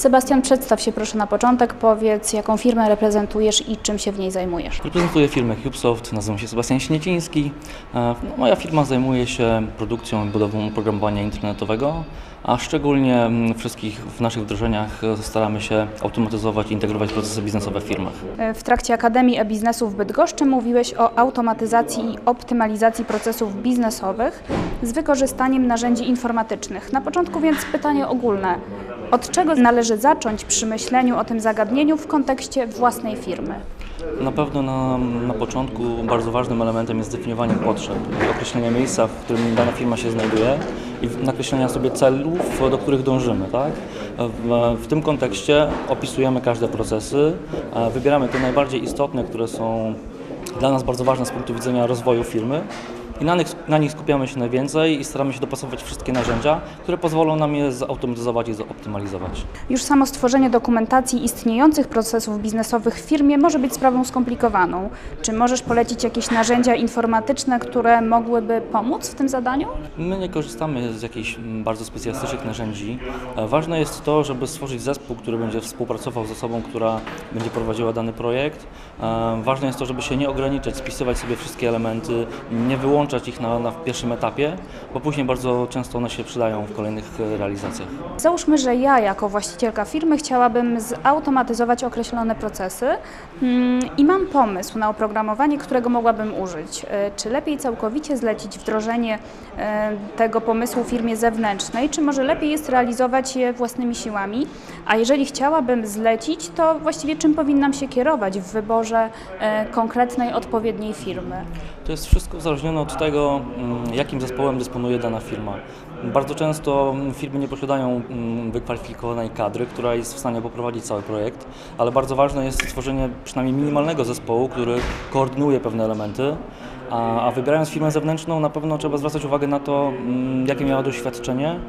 Sebastian, przedstaw się proszę na początek, powiedz jaką firmę reprezentujesz i czym się w niej zajmujesz. Reprezentuję firmę Cubesoft, nazywam się Sebastian Śnieciński. E, No, moja firma zajmuje się produkcją i budową oprogramowania internetowego, a szczególnie mm, wszystkich w naszych wdrożeniach staramy się automatyzować i integrować procesy biznesowe w firmach. E, W trakcie Akademii e-Biznesu w Bydgoszczy mówiłeś o automatyzacji i optymalizacji procesów biznesowych z wykorzystaniem narzędzi informatycznych. Na początku więc pytanie ogólne. Od czego należy zacząć przy myśleniu o tym zagadnieniu w kontekście własnej firmy? Na pewno na, na początku bardzo ważnym elementem jest zdefiniowanie potrzeb, określenie miejsca, w którym dana firma się znajduje i nakreślenia sobie celów, do których dążymy. Tak? W, w tym kontekście opisujemy każde procesy, wybieramy te najbardziej istotne, które są dla nas bardzo ważne z punktu widzenia rozwoju firmy i na nich, na nich skupiamy się najwięcej i staramy się dopasować wszystkie narzędzia, które pozwolą nam je zautomatyzować i zoptymalizować. Już samo stworzenie dokumentacji istniejących procesów biznesowych w firmie może być sprawą skomplikowaną. Czy możesz polecić jakieś narzędzia informatyczne, które mogłyby pomóc w tym zadaniu? My nie korzystamy z jakichś mm, bardzo specjalistycznych narzędzi. E, Ważne jest to, żeby stworzyć zespół, który będzie współpracował z osobą, która będzie prowadziła dany projekt. E, Ważne jest to, żeby się nie ograniczać, spisywać sobie wszystkie elementy, nie wyłączać ich na, na pierwszym etapie, bo później bardzo często one się przydają w kolejnych e, realizacjach. Załóżmy, że ja jako właścicielka firmy chciałabym zautomatyzować określone procesy mm, i mam pomysł na oprogramowanie, którego mogłabym użyć. E, Czy lepiej całkowicie zlecić wdrożenie e, tego pomysłu firmie zewnętrznej, czy może lepiej jest realizować je własnymi siłami? A jeżeli chciałabym zlecić, to właściwie czym powinnam się kierować w wyborze konkretnej, odpowiedniej firmy? To jest wszystko uzależnione od tego, mm, jakim zespołem dysponuje dana firma. Bardzo często firmy nie posiadają mm, wykwalifikowanej kadry, która jest w stanie poprowadzić cały projekt, ale bardzo ważne jest stworzenie przynajmniej minimalnego zespołu, który koordynuje pewne elementy. A, a wybierając firmę zewnętrzną, na pewno trzeba zwracać uwagę na to, mm, jakie miała doświadczenie,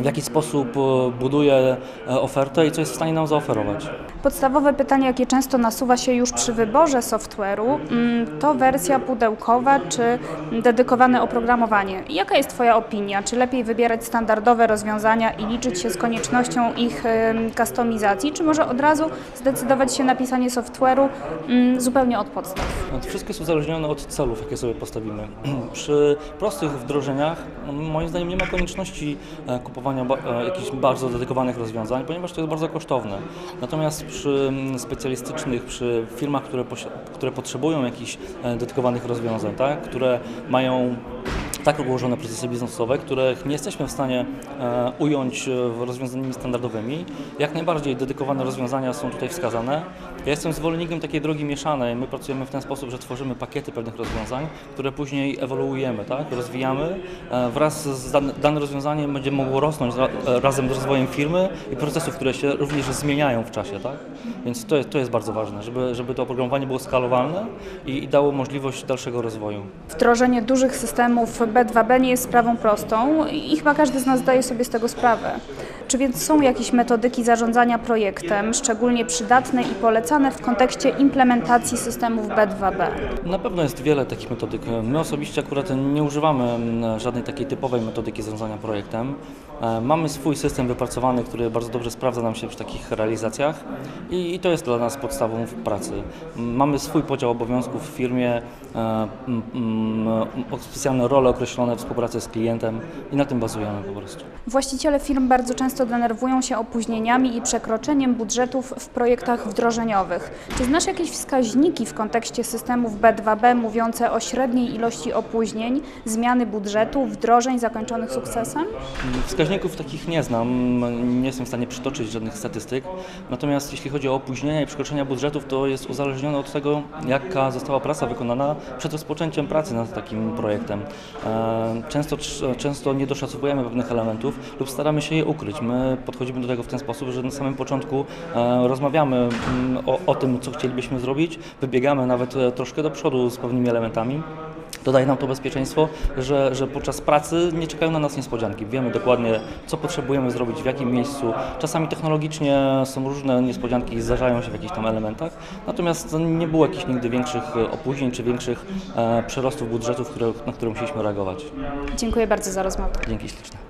w jaki sposób e, buduje e, ofertę i co jest w stanie nam zaoferować. Podstawowe pytanie, jakie często nasuwa się już przy wyborze software'u, mm, to wersja pudełkowa czy dedykowane oprogramowanie. Jaka jest Twoja opinia? Czy lepiej wybierać standardowe rozwiązania i liczyć się z koniecznością ich kustomizacji, czy może od razu zdecydować się na pisanie software'u mm, zupełnie od podstaw? Wszystko jest uzależnione od celów, jakie sobie postawimy. Przy prostych wdrożeniach, moim zdaniem, nie ma konieczności e, kupowania e, jakichś bardzo dedykowanych rozwiązań, ponieważ to jest bardzo kosztowne. Natomiast przy specjalistycznych, przy firmach, które, które potrzebują jakichś e, dedykowanych rozwiązań, tak, które mają tak ułożone procesy biznesowe, których nie jesteśmy w stanie e, ująć e, rozwiązaniami standardowymi. Jak najbardziej dedykowane rozwiązania są tutaj wskazane. Ja jestem zwolennikiem takiej drogi mieszanej. My pracujemy w ten sposób, że tworzymy pakiety pewnych rozwiązań, które później ewoluujemy, tak? rozwijamy. E, wraz z dane, dane rozwiązanie będzie mogło rosnąć ra, razem z rozwojem firmy i procesów, które się również zmieniają w czasie. Tak? Więc to, jest- to jest bardzo ważne, żeby, żeby to oprogramowanie było skalowalne i, i dało możliwość dalszego rozwoju. Wdrożenie dużych systemów B2B nie jest sprawą prostą i chyba każdy z nas zdaje sobie z tego sprawę. Czy więc są jakieś metodyki zarządzania projektem, szczególnie przydatne i polecane w kontekście implementacji systemów B2B? Na pewno jest wiele takich metodyk. My osobiście akurat nie używamy mm, żadnej takiej typowej metodyki zarządzania projektem. E, Mamy swój system wypracowany, który bardzo dobrze sprawdza nam się przy takich realizacjach i, to jest dla nas podstawą w pracy. Mamy swój podział obowiązków w firmie, e, specjalne role określone, współpracę z klientem i na tym bazujemy po prostu. Właściciele firm bardzo często denerwują się opóźnieniami i przekroczeniem budżetów w projektach wdrożeniowych. Czy znasz jakieś wskaźniki w kontekście systemów B2B mówiące o średniej ilości opóźnień, zmiany budżetu, wdrożeń zakończonych sukcesem? Wskaźników takich nie znam, nie jestem w stanie przytoczyć żadnych statystyk. Natomiast jeśli chodzi o opóźnienia i przekroczenia budżetów, to jest uzależnione od tego, jaka została praca wykonana przed rozpoczęciem pracy nad takim projektem. E, Często, często nie doszacowujemy pewnych elementów lub staramy się je ukryć. My podchodzimy do tego w ten sposób, że na samym początku e, rozmawiamy mm, o, o tym, co chcielibyśmy zrobić, wybiegamy nawet e, troszkę do przodu z pewnymi elementami. Dodaje nam to bezpieczeństwo, że, że podczas pracy nie czekają na nas niespodzianki. Wiemy dokładnie, co potrzebujemy zrobić, w jakim miejscu. Czasami technologicznie są różne niespodzianki i zdarzają się w jakichś tam elementach, natomiast nie było jakichś nigdy większych e, opóźnień czy większych e, przerostów budżetów, które, na które musieliśmy reagować. Dziękuję bardzo za rozmowę. Dzięki śliczne.